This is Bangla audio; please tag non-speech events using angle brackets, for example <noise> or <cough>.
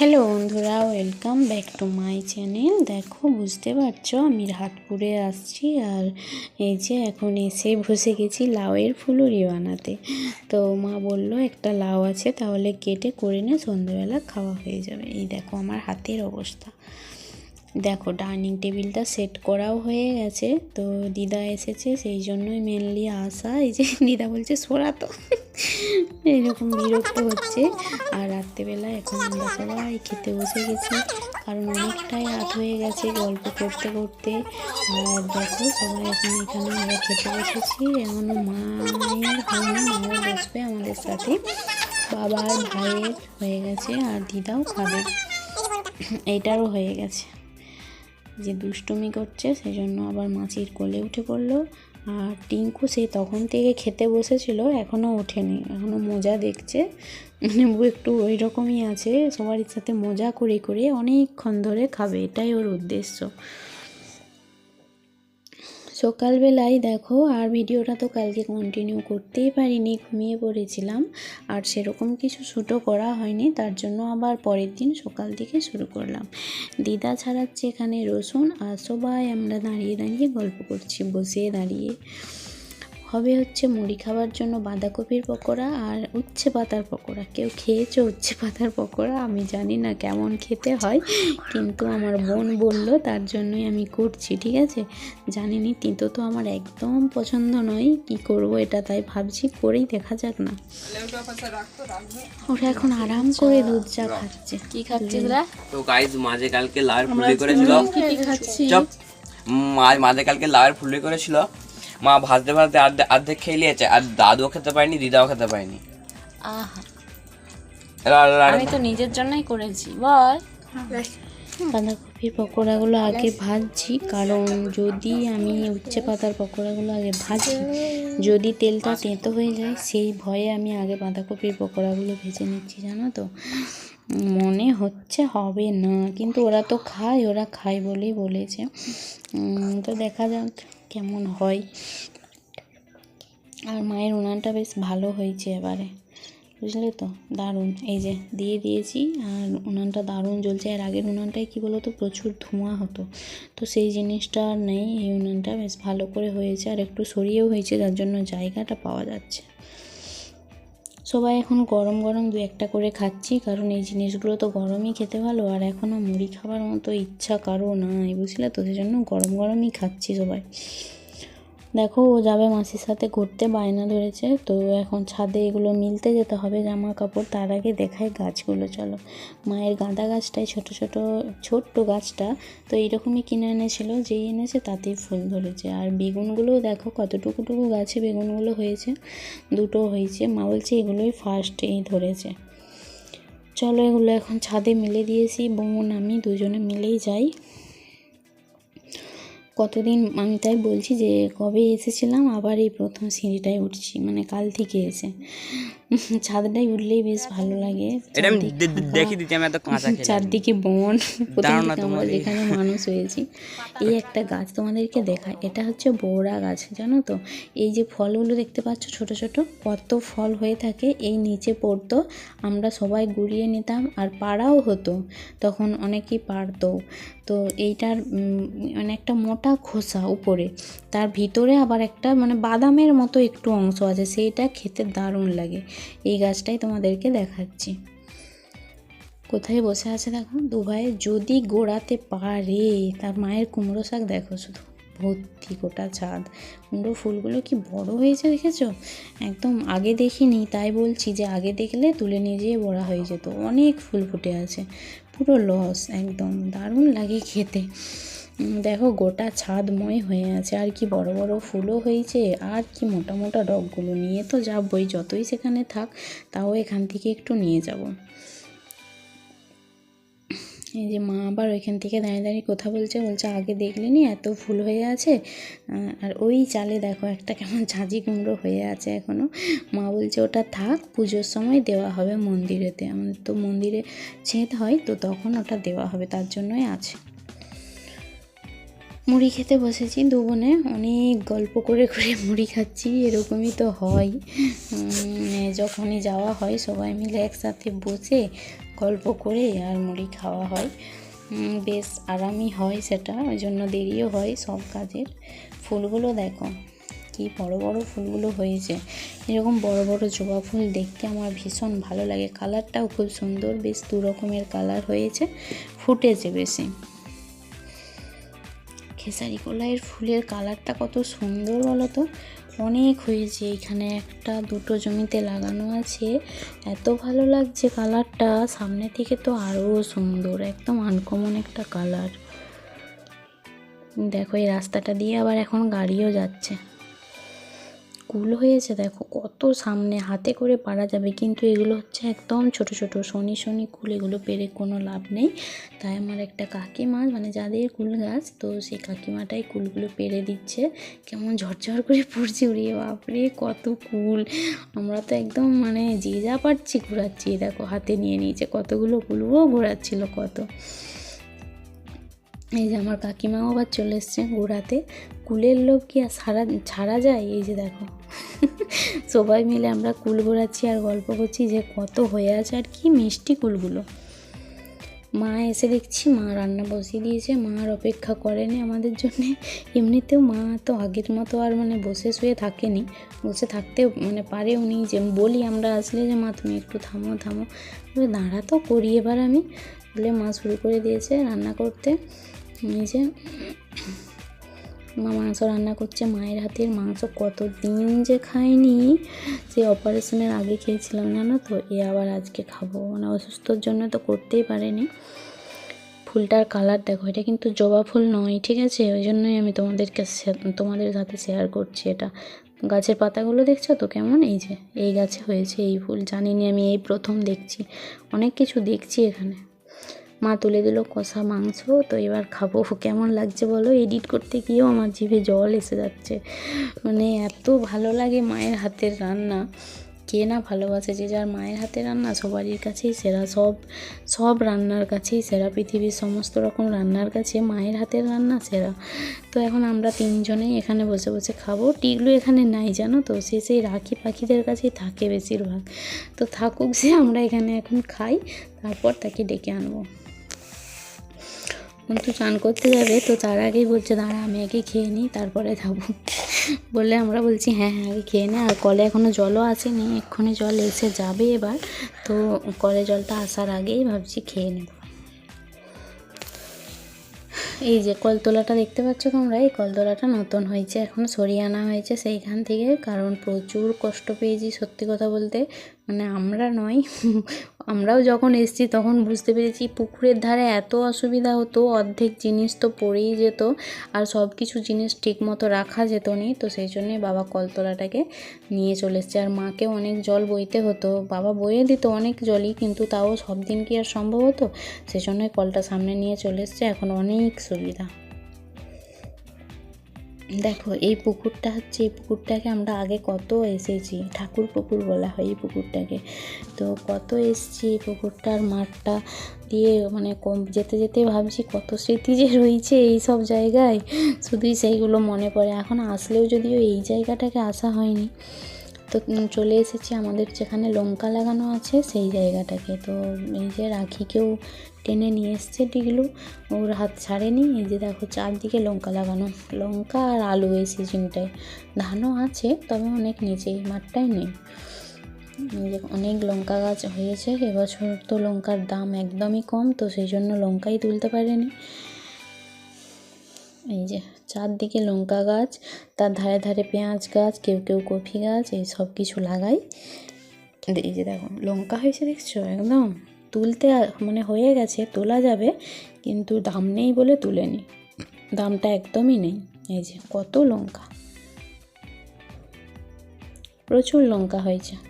হ্যালো বন্ধুরা welcome back to my channel দেখো, বুঝতে পারছ, আমি হাটপুরে আসছি আর এই যে এখন এসে বসে গেছি লাউয়ের ফুলুরি বানাতে। তো মা বলল, একটা লাউ আছে, তাহলে কেটে করে নে সন্ধ্যেবেলা খাওয়া হয়ে যাবে। এই দেখো আমার হাতের অবস্থা। দেখো ডাইনিং টেবিলটা সেট করাও হয়ে গেছে। তো দিদা এসেছে, সেই জন্যই মেনলি আসা। এই যে দিদা বলছে, সরা তো। এরকম বিরক্ত হচ্ছে। আর রাত্রেবেলা এখন আমরা সবাই খেতে বসে গেছি। কারণ অনেকটাই রাত হয়ে গেছে গল্প করতে করতে। আর দেখো সবাই এখন এখানে আমরা খেতে বসেছি। এমন মায়ের মাও বসবে আমাদের সাথে। বাবার ভাইয়ের হয়ে গেছে আর দিদাও খাবে। এইটারও হয়ে গেছে। যে দুষ্টুমি করছে সেই জন্য আবার মাছির কোলে উঠে পড়ল। আর টিঙ্কু সেই তখন থেকে খেতে বসেছিল, এখনও ওঠেনি, এখনও মজা দেখছে। নেবু একটু ওই রকমই আছে, সবার সাথে মজা করে করে অনেকক্ষণ ধরে খাবে, এটাই ওর উদ্দেশ্য। সকালবেলায় দেখো, আর ভিডিওটা তো কালকে কন্টিনিউ করতেই পারিনি, ঘুমিয়ে পড়েছিলাম। আর সেরকম কিছু শ্যুটও করা হয়নি, তার জন্য আবার পরের দিন সকাল থেকে শুরু করলাম। দিদা ছাড়াচ্ছে এখানে রসুন, আর সবাই আমরা দাঁড়িয়ে দাঁড়িয়ে গল্প করছি, বসে দাঁড়িয়ে। হবে হচ্ছে মুড়ি খাবার জন্য বাঁধাকপির পকোড়া আর উচ্ছে পাতার পকোড়া। কেউ খেয়েছো উচ্ছে পাতার পকোড়া? আমি জানি না কেমন খেতে হয় কিন্তু আমার বোন বলল তার জন্যই আমি করছি ঠিক আছে? জানিনি তিতো তো আমার একদম পছন্দ নয় কি করব এটা তাই ভাবছি করেই দেখা যাক না। ওরা এখন আরাম করে দুধ চা খাচ্ছে। কি খাচ্ছে রে? তো গাইজ মাঝে কালকে লাউয়ের ফুলুরি করেছিল। চপ। মা মাঝে কালকে লাউয়ের ফুলুরি করেছিল। মা ভাজতে ভাজতে অর্ধেক অর্ধেক খেয়ে নিয়েছে আর দাদুও খেতে পায়নি দিদাও খেতে এরা- আমি তো নিজের জন্যই করেছি বল। বাঁধাকপির পকোড়াগুলো আগে ভাজছি কারণ যদি আমি উচ্ছে পাতার পকোড়াগুলো আগে ভাজি যদি তেলটা তেঁতো হয়ে যায় সেই ভয়ে আমি আগে বাঁধাকপির পকোড়াগুলো ভেজে নিচ্ছি জানো তো? মনে হচ্ছে হবে না কিন্তু ওরা তো খায় ওরা খায় বলেই বলেছে। উম, তো দেখা যাক। কেমন হয়? আর মায়ের উনানটা বেশ ভালো হয়েছে এবারে। বুঝলে তো? দারুণ। এই যে, দিয়ে দিয়েছি আর উনানটা দারুণ জ্বলছে। আর আগের উনানটায় কী বলো তো প্রচুর ধোঁয়া হতো। তো সেই জিনিসটা আর নেই। এই উনানটা বেশ ভালো করে হয়েছে আর একটু সরিয়েও হয়েছে, যার জন্য জায়গাটা পাওয়া যাচ্ছে। সবাই এখন গরম গরম দু একটা করে খাচ্ছি, কারণ এই জিনিসগুলো তো গরমই খেতে ভালো, আর এখনও মুড়ি খাবার মতো ইচ্ছা কারও নাই, বুঝলে তো? সেজন্য গরম গরমই খাচ্ছি সবাই। দেখো, ও যাবে মাসির সাথে ঘুরতে, বায়না ধরেছে। তো এখন ছাদে এগুলো মিলতে যেতে হবে জামা কাপড় তার আগে দেখায় গাছগুলো, চলো। মায়ের গাঁদা গাছটাই ছোট ছোট, ছোট্ট গাছটা। তো এইরকমই কিনে এনেছিল, যেই এনেছে তাতেই ফুল ধরেছে। আর বেগুনগুলোও দেখো, কতটুকুটুকু গাছে বেগুনগুলো হয়েছে, দুটো হয়েছে। মা বলছে এগুলোই ফার্স্ট এই ধরেছে। চলো এগুলো এখন ছাদে মিলে দিয়েছি বোন আমি, দুজনে মিলেই যাই। কতদিন, আমি তাই বলছি যে কবে এসেছিলাম, আবার এই প্রথম সিঁড়িটায় উঠছি মানে কাল থেকে এসে। <laughs> ছাদটায় উঠলেই বেশ ভালো লাগে। এটা আমি চারদিক আমি এত কাঁচা বন প্রথম দাঁড়াও না থেকে আমরা যেখানে মানুষ হয়েছি। এই একটা গাছ তোমাদেরকে দেখায় এটা হচ্ছে বৌড়া গাছ জানো তো? এই যে ফলগুলো দেখতে পাচ্ছ ছোট ছোট কত ফল হয়ে থাকে। এই নিচে পড়তো। আমরা সবাই গুড়িয়ে নিতাম আর পাড়াও হতো। তখন অনেকেই পারতো তো এইটার মানে একটা মোটা খোসা উপরে। তার ভিতরে আবার একটা মানে বাদামের মতো একটু অংশ আছে। সেইটা খেতে দারুণ লাগে। এই গাছটাই তোমাদেরকে দেখাচ্ছি। কোথায় বসে আছে দেখো? দু ভাইয়ের যদি গোড়াতে পারে, তার মায়ের কুমড়ো শাক দেখো শুধু। ভর্তি গোটা ছাদ। কুমড়ো ফুলগুলো কি বড় হয়েছে দেখেছ? একদম আগে দেখিনি, তাই বলছি যে আগে দেখলে তুলে নিয়ে যেয়ে বড়া হয়ে যেত। অনেক ফুল ফুটে আছে। পুরো লস একদম। দারুণ লাগে খেতে। দেখো, গোটা ছাদময় হয়ে আছে। আর কি বড় বড় ফুলও হয়েছে, আর কি মোটা মোটা ডগগুলো। নিয়ে তো যাবই, যতই সেখানে থাক, তাও এখান থেকে একটু নিয়ে যাব। এই যে মা আবার ওইখান থেকে দাঁড়িয়ে দাঁড়িয়ে কথা বলছে বলছে, আগে দেখলেনি এত ফুল হয়ে আছে? আর ওই চালে দেখো একটা কেমন ঝাঁঝি কুমড়ো হয়ে আছে এখনও মা বলছে, ওটা থাক, পুজোর সময় দেওয়া হবে মন্দিরেতে। আমাদের তো মন্দিরে ছেঁত হয়, তো তখন ওটা দেওয়া হবে, তার জন্যই আছে। মুড়ি খেতে বসেছি দু বোনে। অনেক গল্প করে করে মুড়ি খাচ্ছি, এরকমই তো হয়। যখনই যাওয়া হয় সবাই মিলে একসাথে বসে গল্প করে আর মুড়ি খাওয়া হয়। বেশ আরামই হয় সেটা, ওই জন্য দেরিও হয় সব কাজের। ফুলগুলো দেখো, কি বড় বড় ফুলগুলো হয়েছে। এরকম বড় বড় জবা ফুল দেখতে আমার ভীষণ ভালো লাগে। কালারটাও খুব সুন্দর, বেশ দু রকমের কালার হয়েছে, ফুটেছে বেশি। খেসারি কলাইয়ের ফুলের কালারটা কত সুন্দর বলো তো? অনেক হয়েছে। এখানে একটা দুটো জমিতে লাগানো আছে। এত ভালো লাগছে কালারটা। সামনে থেকে তো আরও সুন্দর, একদম আনকমন একটা কালার। দেখো এই রাস্তাটা দিয়ে আবার এখন গাড়িও যাচ্ছে। কুল হয়েছে, দেখো কত সামনে হাতে করে পারা যাবে। কিন্তু এগুলো হচ্ছে একদম ছোট ছোট, শনি শনি কুল, এগুলো পেরে কোনো লাভ নেই। তাই আমার একটা কাকিমা মানে যাদের কুল গাছ, তো সেই কাকিমাটাই কুলগুলো পেরে দিচ্ছে। কেমন ঝরঝর করে পড়ছে উড়িয়ে বাপরে, কত কুল। আমরা তো একদম মানে যে যা পারছি ঘোরাচ্ছি। দেখো হাতে নিয়ে নিয়েছে কতগুলো কুলও ঘোরাচ্ছিল কত। এই যে আমার কাকিমাও আবার চলে এসছে ঘোরাতে। কুলের লোক কি আর সারা, ছাড়া যায়? এই যে দেখো। <laughs> সবাই মিলে আমরা কুল ঘোরাচ্ছি আর গল্প করছি যে কত হয়ে আছে আর কি মিষ্টি কুলগুলো। মা এসে দেখছি মা রান্না বসিয়ে দিয়েছে, মা আর অপেক্ষা করেনি আমাদের জন্য। এমনিতেও মা তো আগের মতো আর মানে বসে শুয়ে থাকেনি। বসে থাকতে মানে পারে উনি যে বলি আমরা আসলে যে, মা, তুমি একটু থামো থামো। দাঁড়া তো করি এবার আমি। বলে মা শুরু করে দিয়েছে রান্না করতে। যে মা মাংস রান্না করছে মায়ের হাতের মাংস। কত দিন যে খাইনি সে অপারেশনের আগে খেয়েছিলাম, জানো তো? এ আবার আজকে খাব। মানে অসুস্থর জন্য তো করতেই পারেনি। ফুলটার কালার দেখো, এটা কিন্তু জবা ফুল নয়, ঠিক আছে? ওই জন্যই আমি তোমাদেরকে তোমাদের সাথে শেয়ার করছি এটা। গাছের পাতাগুলো দেখছ তো কেমন? এই যে, এই গাছে হয়েছে এই ফুল। জানিনি আমি, এই প্রথম দেখছি। অনেক কিছু দেখছি এখানে। মা তুলে দিল কষা মাংস। তো এবার খাব। কেমন লাগছে বলো? এডিট করতে গিয়েও আমার জিভে জল এসে যাচ্ছে। মানে এত ভালো লাগে মায়ের হাতের রান্না। কে না ভালোবাসে যে যার মায়ের হাতের রান্না? সবারই কাছেই সেরা। সব সব রান্নার কাছেই সেরা। পৃথিবীর সমস্ত রকম রান্নার কাছে মায়ের হাতের রান্না সেরা। তো এখন আমরা তিনজনেই এখানে বসে বসে খাব। টিগলু এখানে নাই, জানো তো? সে সেই রাখি পাখিদের কাছেই থাকে বেশিরভাগ। তো থাকুক সে আমরা এখানে এখন খাই, তারপর তাকে ডেকে আনব। কিন্তু চান করতে যাবে, তো তার আগেই বলছে, দাঁড়া, আমি আগে খেয়ে নিই, তারপরে যাব। বললে আমরা বলছি হ্যাঁ হ্যাঁ আগে খেয়ে নে। আর কলে এখনও জলও আসেনি, এক্ষুনি জল এসে যাবে এবার, তো কলে জলটা আসার আগেই ভাবছি খেয়ে নেব। এই যে কলতলাটা দেখতে পাচ্ছ তোমরা, এই কলতলাটা নতুন হয়েছে, এখন সরিয়ে আনা হয়েছে সেইখান থেকে, কারণ প্রচুর কষ্ট পেয়েছি সত্যি কথা বলতে। মানে আমরা নয়, আমরাও যখন এসেছি তখন বুঝতে পেরেছি পুকুরের ধারে এত অসুবিধা হতো, অর্ধেক জিনিস তো পড়েই যেত আর সব কিছু জিনিস ঠিক মতো রাখা যেত নি। তো সেই জন্যে বাবা কলতলাটাকে নিয়ে চলে এসছে। আর মাকে অনেক জল বইতে হতো। বাবা বয়ে দিত অনেক জলই কিন্তু তাও সব দিন কি আর সম্ভব হতো? সেই জন্যই কলটা সামনে নিয়ে চলে এসছে। এখন অনেক সুবিধা। দেখো, এই পুকুরটা হচ্ছে, এই পুকুরটাকে আমরা আগে কত এসেছি? ঠাকুর পুকুর বলা হয় এই পুকুরটাকে। তো কত এসেছি এই পুকুরটার মাঠটা দিয়ে? মানে কম, যেতে যেতে ভাবছি কত স্মৃতি যে রয়েছে এই সব জায়গায়। শুধুই সেইগুলো মনে পড়ে। এখন আসলেও যদিও এই জায়গাটাকে আসা হয়নি। তো চলে এসেছি আমাদের যেখানে লঙ্কা লাগানো আছে, সেই জায়গাটাকে। তো এই যে রাখিকেও টেনে নিয়ে এসছে টিগলু, ওর হাত ছাড়েনি। এই যে দেখো চারদিকে লঙ্কা লাগানো, লঙ্কা আর আলু এই সিজনটায়। ধানও আছে, তবে অনেক নিচে মাঠটাই নেই। অনেক লঙ্কা গাছ হয়েছে, এবছর তো লঙ্কার দাম একদমই কম, তো সেই জন্য লঙ্কাই তুলতে পারেনি। এই যে চারদিকে লঙ্কা গাছ, তার ধারে ধারে পেঁয়াজ গাছ, কেউ কেউ কফি গাছ, এই সব কিছু লাগাই। এই যে দেখো, লঙ্কা হয়েছে দেখছ? একদম তুলতে মানে হয়ে গেছে, তোলা যাবে, কিন্তু দাম নেই বলে তুলে তুলেনি। দামটা একদমই নেই। এই যে কত লঙ্কা। প্রচুর লঙ্কা হয়েছে।